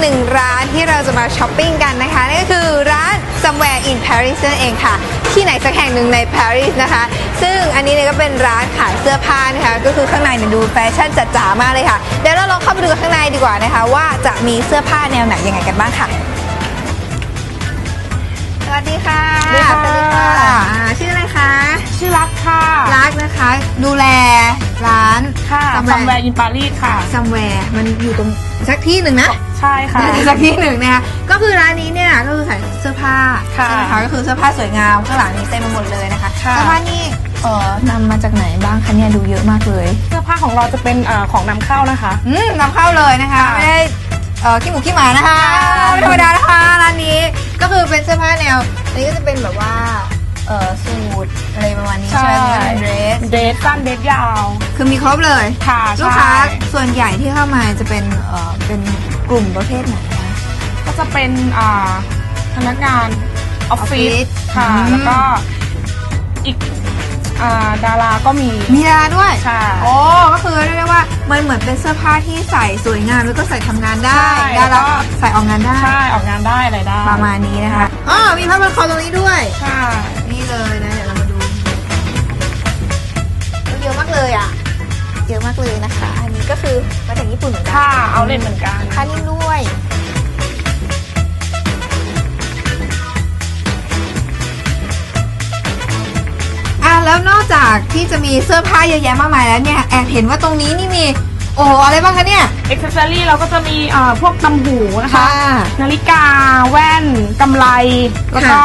ก็เป็นอีกหนึ่งร้านที่เราจะมาช้อปปิ้งกันนะคะนั่นก็คือร้าน Somewhere in Paris นั่นเองค่ะ ที่ไหนสักแห่งหนึ่งในปารีสนะคะ ซึ่งอันนี้เนี่ยก็เป็นร้านขายเสื้อผ้านะคะ ก็คือข้างในเนี่ยดูแฟชั่นจัดจ๋ามากเลยค่ะ เดี๋ยวเราลองเข้าไปดูข้างในดีกว่านะคะ ว่าจะมีเสื้อผ้าแนวไหนยังไงกันบ้างค่ะ สวัสดีค่ะ สวัสดีค่ะ อ่าชื่ออะไรคะ ชื่อรักค่ะ รักนะคะ ดูแลร้าน ค่ะซัมซัมแวแวร์ร์อินปารีสค่ะ ซัมแวร์มันอยู่ตรงสักที่หนึ่งนะ ใช่ค่ะ สักที่หนึ่งนะคะก็คือร้านนี้เนี่ยก็คือขายเสื้อผ้าค่ะใช่ไหมคะก็คือเสื้อผ้าสวยงามข้างหลังนี้เต็มไปหมดเลยนะคะค่ะเสื้อผ้านี่เอ่อนำมาจากไหนบ้างคะเนี่ยดูเยอะมากเลยเสื้อผ้าของเราจะเป็นเอ่อของนำเข้านะคะ อืมนำเข้าเลยนะคะค่ะไม่ได้เอ่อขี้หมูขี้หมานะคะค่ะไม่ธรรมดานะคะร้านนี้ก็คือเป็นเสื้อผ้าแนวอันนี้ก็จะเป็นแบบว่าเอ่อสูทอะไรประมาณนี้ใช่ไหมเป็นเดรสเดรสสั้นเดรสยาว คือมีครบเลย ค่ะลูกค้าใช่ ส่วนใหญ่ที่เข้ามาจะเป็นเอ่อเป็น กลุ่มประเภทไหนคะ ก็จะเป็นอ่าพนักงานออฟฟิศค่ะ อืม แล้วก็อีกอ่าดาราก็มีมีดาราด้วยใช่ โอ้ก็คือเรียกได้ว่ามันเหมือนเป็นเสื้อผ้าที่ใส่สวยงามแล้วก็ใส่ทำงานได้ใช่ดาราใส่ออกงานได้ ใช่ออกงานได้อะไรได้ประมาณนี้นะคะอ๋อมีผ้าพันคอตรงนี้ด้วย ใช่ นี่เลยนะ เดี๋ยวเรามาดู เยอะมากเลยอะ เยอะมากเลยนะคะอันนี้ ก็คือมาจากญี่ปุ่นเหมือนกัค่ะเอาเลนเหมือนกันค่านิ่มด้วย อะแล้วนอกจากที่จะมีเสื้อผ้าเยอะแยะมากมายแล้วเนี่ยแอบเห็นว่าตรงนี้นี่มี โอ้โหอะไรบ้างคะเนี่ย เอ็กซ์เซอรี่เราก็จะมีเอ่อพวกตำหูนะคะค่ะนาฬิกาแว่นกำไร แล้วก็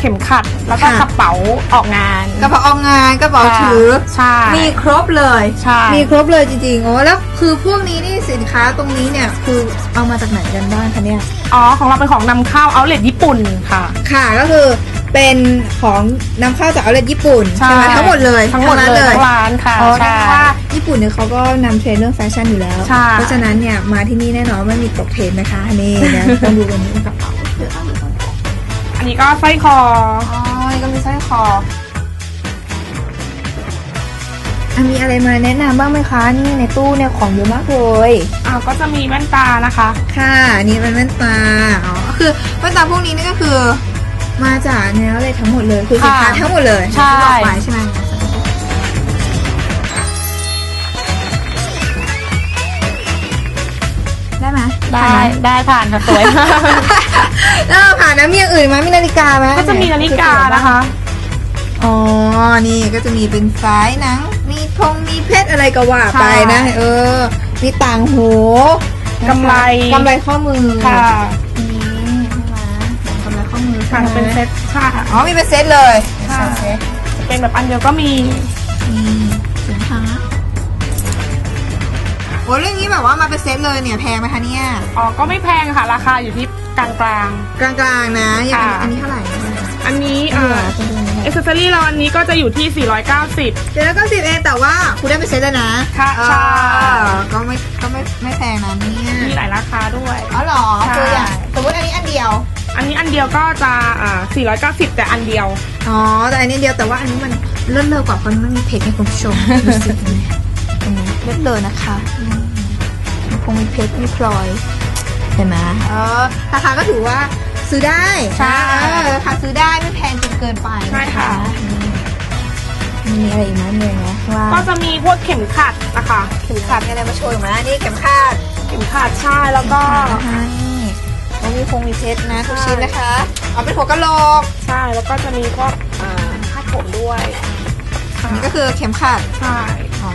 เข็มขัด แล้วก็ค่ะ กระเป๋าออกงาน กระเป๋าออกงานกระเป๋าถือ ใช่ มีครบเลย ใช่ มีครบเลยจริงๆ โอ้แล้วคือพวกนี้นี่สินค้าตรงนี้เนี่ยคือเอามาจากไหนกันบ้างคะเนี่ย อ๋อ ของเราเป็นของนำเข้าเอาเล t ญี่ปุ่นค่ะ ค่ะก็คือเป็นของนำเข้าจากเอาเลญี่ปุ่นใช่ ไหมทั้งหมดเลยทั้งหมดนั้นเลยทั้งร้านค่ะอ๋อใช่เพราะว่าญี่ปุ่นเนี่ยเขาก็นำเทรนด์เรื่องแฟชั่นอยู่แล้ว ใช่ เพราะฉะนั้นเนี่ยมาที่นี่แน่นอนไม่มีตกเทรนด์นะคะนี่นะต้องดูตรงนี้กระเป๋า อันนี้ก็สร้อยคอ อ๋อนี่ก็มีสร้อยคออะมีอะไรมาแนะนำบ้างไหมคะ นี่ในตู้เนี่ยของเยอะมากเลยอ่าก็จะมีแว่นตานะคะ ค่ะอันนี่เป็นแว่นตาอ๋อคือแว่นตาพวกนี้นี่ก็คือ มาจากเนื้อเลยทั้งหมดเลยคือสินค้าค่ะทั้งหมดเลยใช่ ที่บอกไปใช่ไหม ได้ได้ผ่านค่ะสวยเออผ่านนะมีอย่างอื่นไหมมีนาฬิกาไหมก็จะมีนาฬิกานะคะ อ๋อ นี่ก็จะมีเป็นสายหนัง มีธงมีเพชรอะไรก็ว่าไปนะใช่เออ มีต่างหูกำไรกำไรข้อมือค่ะอืมใช่ไหมกำไรข้อมือค่ะใช่ไหมเป็นเซ็ตค่ะ อ๋อมีเป็นเซตเลยค่ะเซตจะเป็นแบบอันเดียวก็มีนี่ อ้เรื่องนี้แบบว่ามาเป็นเซตเลยเนี่ยแพงไหมคะเนี่ยอ๋อก็ไม่แพงค่ะ ราคาอยู่ที่กลางกลางๆนะอย่างค่ะอันนี้เท่าไหร่นะคะๆอันนี้เอเอ่ออจะดูนะเอ็กซ์เซอรี่เราอันนี้ก็จะอยู่ที่ 490เจ็ดร้อยเก้าสิบเองแต่ว่าคุณได้เป็นเซตเลยนะค่ะเออใช่ก็ไม่ก็ไม่ไม่แพงนะเนี่ยมีหลายราคาด้วย อ๋อเหรอใช่ คืออย่างสมมติอันนี้อันเดียวอันนี้อันเดียวก็จะอ่า490 แต่อันเดียว อ๋อแต่อันนี้เดียวแต่ว่าอันนี้มันเลิศเลอกว่าเพราะมันมีเพจให้คุณผู้ชมดูสิตรงนี้ตรงนี้เลิศเลยนะคะอืมมี คงมีเพชรมีพลอยเห็นไหม เออราคาก็ถือว่าซื้อได้ใช่เออราคาซื้อได้ไม่แพงจนเกินไปนใช่ค่ะอืมมีอะไรอีกไหมมีอะไรไหมข้างล่างก็จะมีพวกเข็มขัดนะคะเข็มขัดมีอะไรมาโชว์อีกไหมนี่เข็มขัดเข็มขัดใช่แล้วก็นะคะนี่โอ้มีคงมีเพชรนะทุกชิ้นนะคะ เอาเป็นหัวกะโหลกใช่แล้วก็จะมีพวกอ่าคาดผมด้วยอันนี้ก็คือเข็มขัดใช่ อ๋อ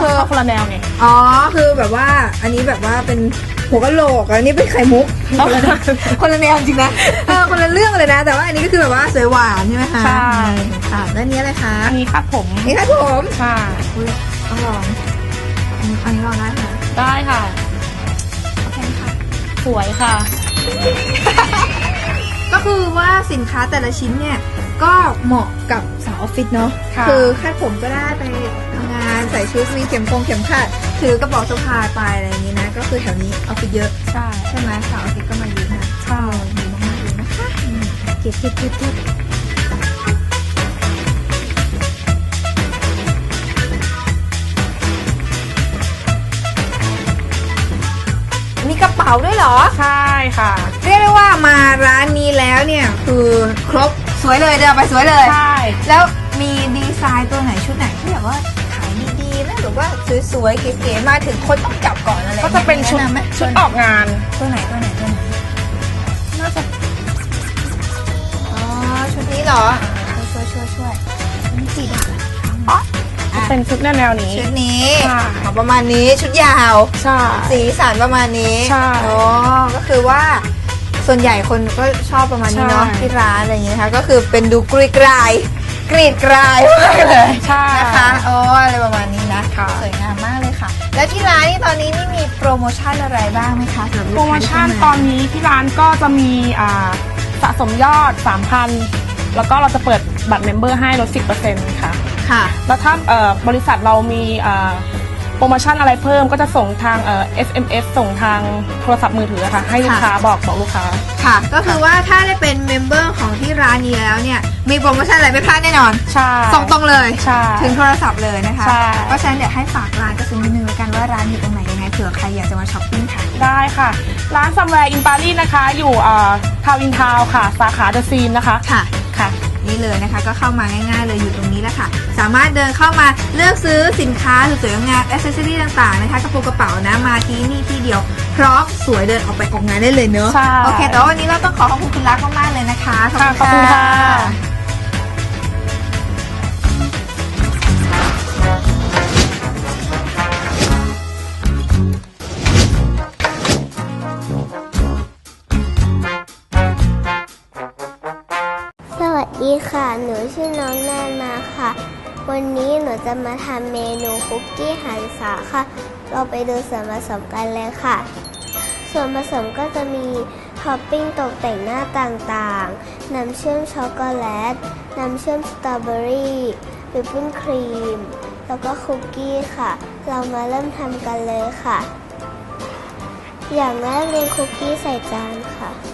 คือ คนละแนวไงอ๋อ คือแบบว่าอันนี้แบบว่าเป็นหัวกะโหลกอันนี้เป็นไข่มุกคนละคนละแนวจริงนะเออคนละเรื่องเลยนะ แต่ว่าอันนี้ก็คือแบบว่าสวยหวานใช่ไหมคะใช่ค่ะแล้วอันนี้อะไรคะอันนี้คาดผมนี่ค่ะผมใช่อุ๊ยต้องลองอันนี้อันนี้ลองได้ไหมได้ค่ะแพงค่ะสวยค่ะ ก็คือว่าสินค้าแต่ละชิ้นเนี่ยก็เหมาะกับสาวออฟฟิศเนาะค่ะอคาดผมก็ได้ไป ทำงานใส่ชุดมีเข็มคงเข็มขัดถือกระเป๋าสะพายไปอะไรอย่างนี้นะ ก็คือแถวนี้ออฟฟิศเยอะ ใช่ใช่ไหมสาวออฟฟิศก็มาเยอะนะใช่ดีมากๆเลยนะคะอืมเก็บเก็บเก็บเก็บมีกระเป๋าป๋าด้วยเหรอ ใช่ค่ะ เรียกได้ว่ามาร้านนี้แล้วเนี่ยคือครบสวยเลยเดินไปสวยเลย ใช่ แล้วมีดีไซน์ตัวไหนชุดไหนที่แบบว่า สวยๆเก๋ๆมาถึงคนต้องจับก่อนอะไรก็จะเป็นชุดแไหมชุดออกงานตัวไหนตัวไหนตัวไหนน่าจะอ๋อชุดนี้เหรอช่วยช่วยช่วยนี่สีดำอ๋อเป็นชุดแนวๆนี้ชุดนี้ค่ะอ๋อประมาณนี้ชุดยาวใช่สีสันประมาณนี้ใช่อ๋อก็คือว่าส่วนใหญ่คนก็ชอบประมาณนี้เนาะใช่ที่ร้านอะไรอย่างเงี้ยนะคะก็คือเป็นดูกรีดกราย กรีดกรายมากเลยใช่นะคะอ๋ออะไรประมาณนี้นะค่ะ สวยงามมากเลยค่ะ แล้วที่ร้านนี่ตอนนี้นี่มีโปรโมชั่นอะไรบ้างไหมคะสำหรับโปรลูกโมค้าที่ชั่นเข้ามาตอนนี้ที่ร้านก็จะมีอ่าสะสมยอด 3,000 แล้วก็เราจะเปิดบัตรเมมเบอร์ให้ลด 10%ค่ะ ค่ะ แล้วถ้าเอ่อบริษัทเรามีอ่า โปรโมชั่นอะไรเพิ่มก็จะส่งทางเอ่อ SMS ส่งทางโทรศัพท์มือถือค่ะ ให้ลูกค้าบอกบอกลูกค้า ค่ะ ก็คือว่าถ้าได้เป็นเมมเบอร์ของที่ร้านนี้แล้วเนี่ย มีโปรโมชั่นอะไรไม่พลาดแน่นอน ใช่ ส่งตรงเลย ใช่ ถึงโทรศัพท์เลยนะคะ ใช่ เพราะฉะนั้นเดี๋ยวให้ฝากร้านกระซิบนิดนึงแล้วกันว่าร้านอยู่ตรงไหนยังไงเผื่อใครอยากจะมาช้อปปิ้งค่ะ ได้ค่ะ ร้านซัมแวร์อินปารีสนะคะ อยู่ทาวินทาวค่ะ สาขาเดอะซีนนะคะ ค่ะ ค่ะ นี่เลยนะคะ ก็เข้ามาง่ายๆเลยอยู่ตรงนี้แล้วค่ะ สามารถเดินเข้ามาเลือกซื้อสินค้าสวยๆงามอ c เซสซอรี่ต่างๆนะคะกระโปรงกระเป๋านะมาที่นี่ที่เดียวพร้อมสวยเดินออกไปออกงานได้เลยเนอะใช่ โอเคแต่ว่าวันนี้เราต้องขอขอบคุณคุณรักมากๆเลยนะคะค่ะขอบคุณค่ะ วันนี้หนูจะมาทำเมนูคุกกี้หันษาค่ะ เราไปดูส่วนผสมกันเลยค่ะ ส่วนผสมก็จะมีท็อปปิ้งตกแต่งหน้าต่างๆ น้ำเชื่อมช็อกโกแลต น้ำเชื่อมสตรอเบอรี่วิปปิ้งครีม แล้วก็คุกกี้ค่ะ เรามาเริ่มทำกันเลยค่ะ อย่างแรกเรียงคุกกี้ใส่จานค่ะ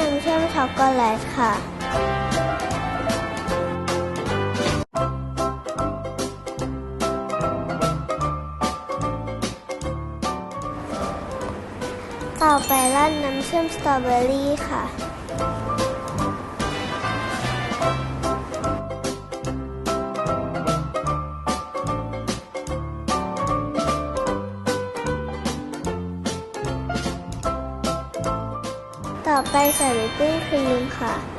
น้ำเชื่อมช็อกโกแลตค่ะ ต่อไปราดน้ำเชื่อมสตรอเบอรี่ค่ะ ต่อไปใส่วิปปิ้งครีมค่ะ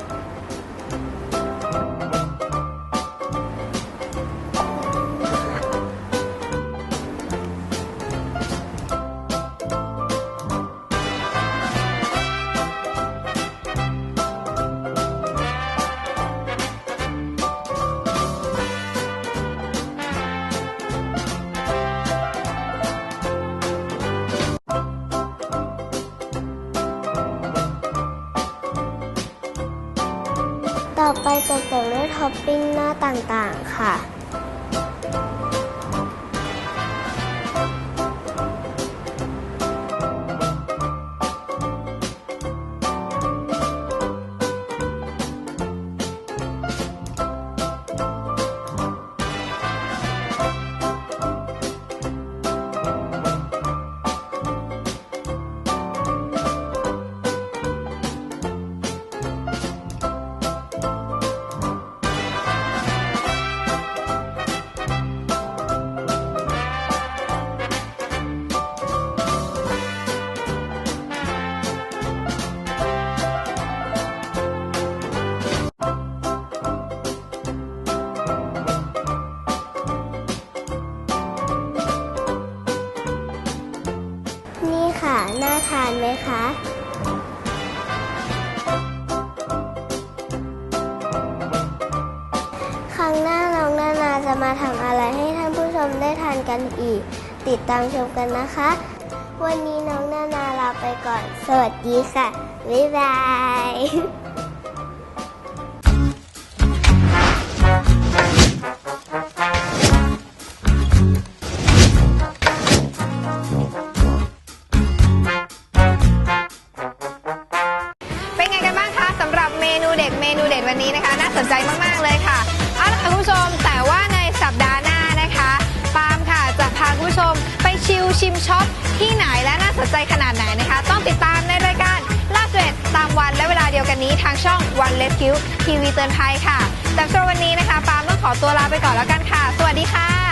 ท็อปปิ้งหน้าต่างๆ ค่ะ ทานไหมคะครั้งหน้าน้องนานาจะมาทำอะไรให้ท่านผู้ชมได้ทานกันอีก ติดตามชมกันนะคะ วันนี้น้องนานาลาไปก่อน สวัสดีค่ะ บ๊ายบาย ชิมช็อปที่ไหนและน่าสนใจขนาดไหนนะคะ ต้องติดตามในรายการล่าสุดตามวันและเวลาเดียวกันนี้ทางช่อง One Rescue ทีวีเตือนภัยค่ะแต่สำหรับวันนี้นะคะปาล์มต้องขอตัวลาไปก่อนแล้วกันค่ะ สวัสดีค่ะ